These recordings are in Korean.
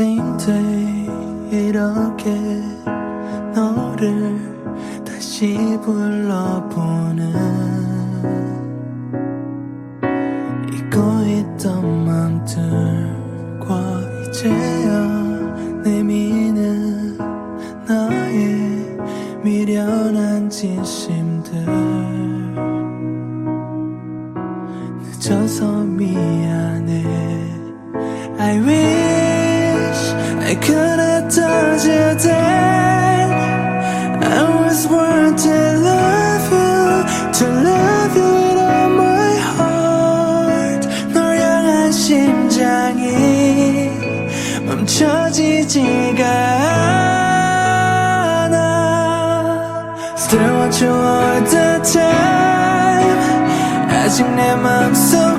쌤들 이렇게 너를 다시 불러보는 사랑이 멈춰지지가 않아 Still want you all the time 아직 내 맘속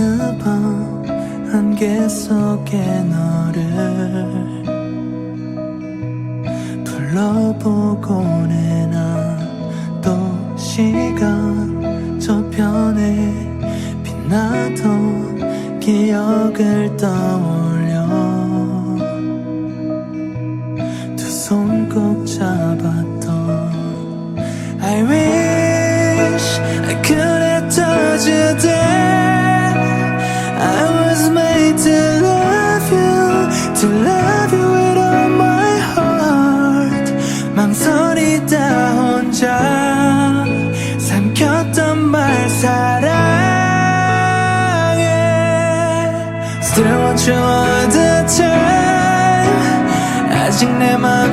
어느 밤 안개 속에 너를 불러보곤 해난또 시간 저편에 빛나던 기억을 떠올려. 두 손 꼭 잡았던 I wish I could I'm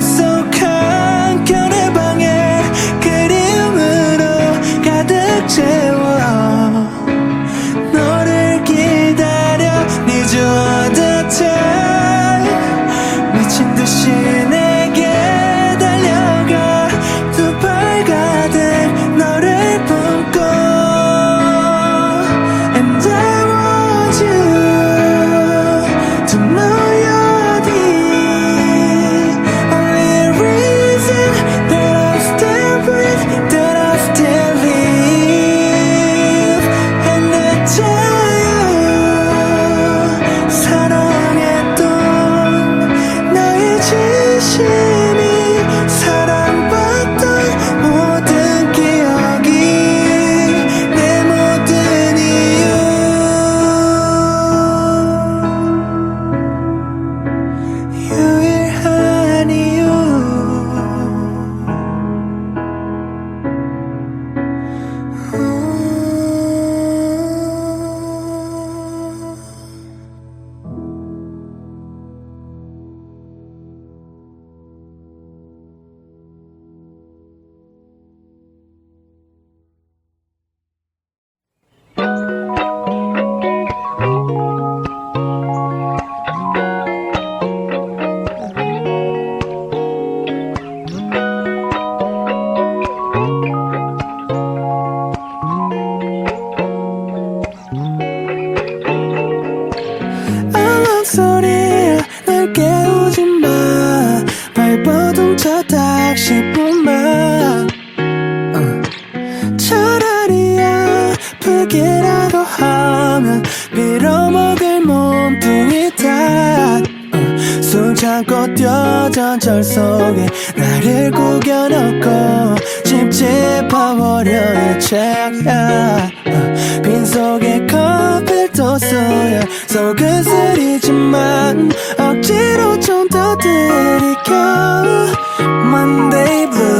젖은 절 속에 나를 구겨넣고 찝찝한 월요일 책야. 빈속에 커피를 떴어요 속은 쓰리지만 억지로 좀 더 들이켜. Monday Blue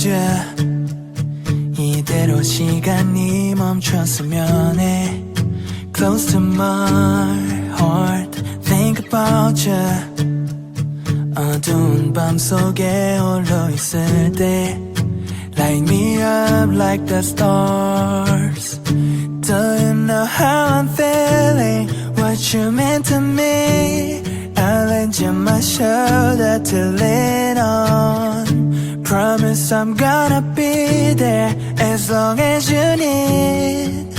around you 이대로 시간이 멈췄으면 해 Close to my heart Think about you 어두운 밤 속에 홀로 있을 때 Light me up like the stars Do you know how I'm feeling? What you meant to me I lend you my shoulder to lean on I'm gonna be there As long as you need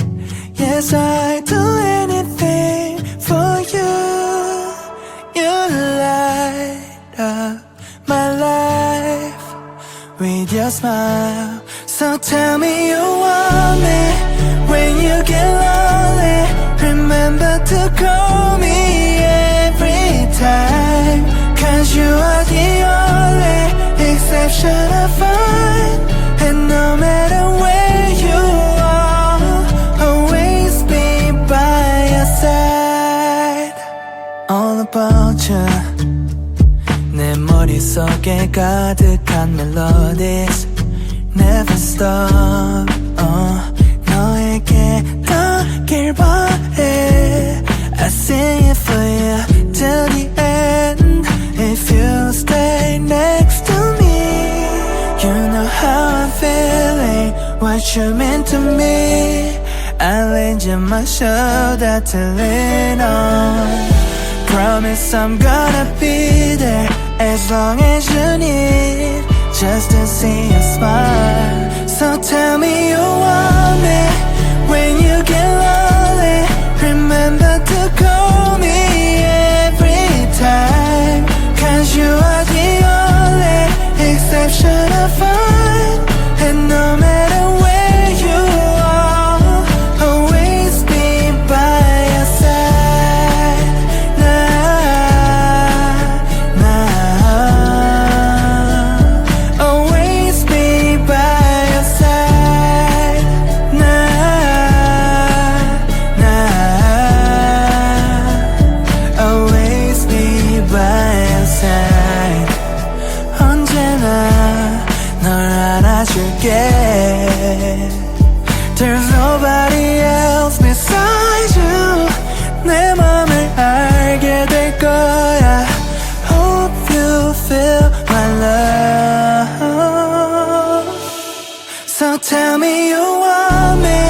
Yes, I do anything for you. You light up my life with your smile. So tell me you want me when you get lonely. Remember to call me every time. 속에 가득한 melodies Never stop 어, 너에게 닿길 바래 I sing it for you till the end If you stay next to me You know how I'm feeling What you meant to me I lend you my shoulder to lean on Promise I'm gonna be there as long as you need just to see a smile. So tell me you want me when you get lonely. Remember eu amei.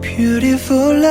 beautiful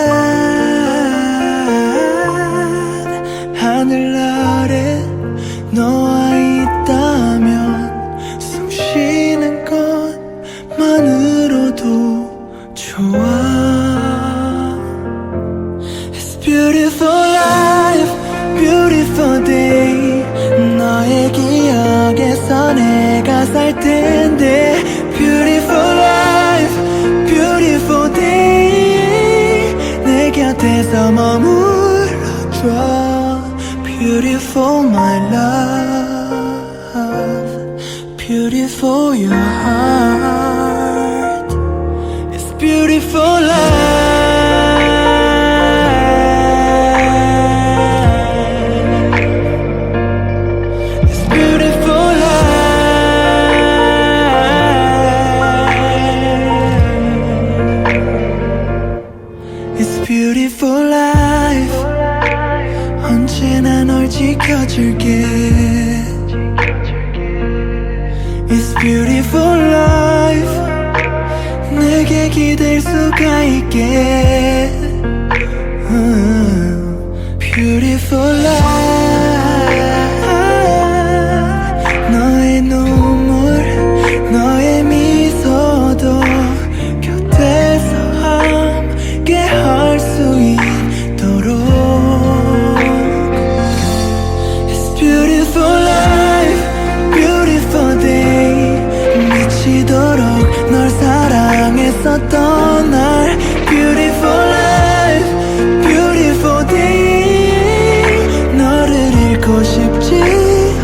살고 싶지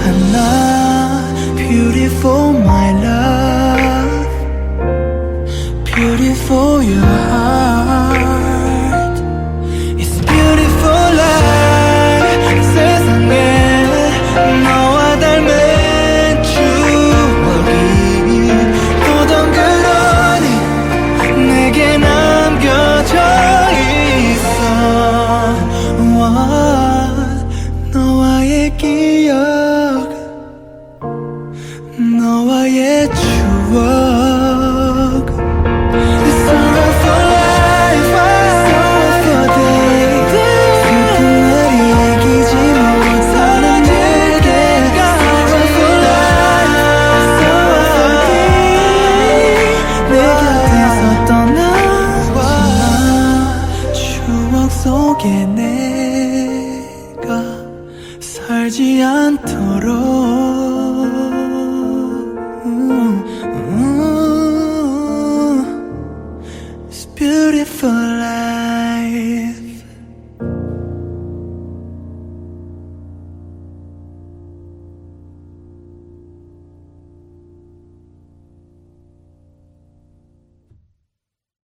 않아 Beautiful my love Beautiful your heart It's beautiful life 세상에 너와 닮은 추억이 또던 그러니 내게 남겨져 있어 기억 너와의 추억 It's sorrow for life Sorrow for day 슬픈 날이 이기지 못하는 내게 Sorrow for life Sorrow for day 내 곁에서 떠나와 추억 속에 내 살지 않도록.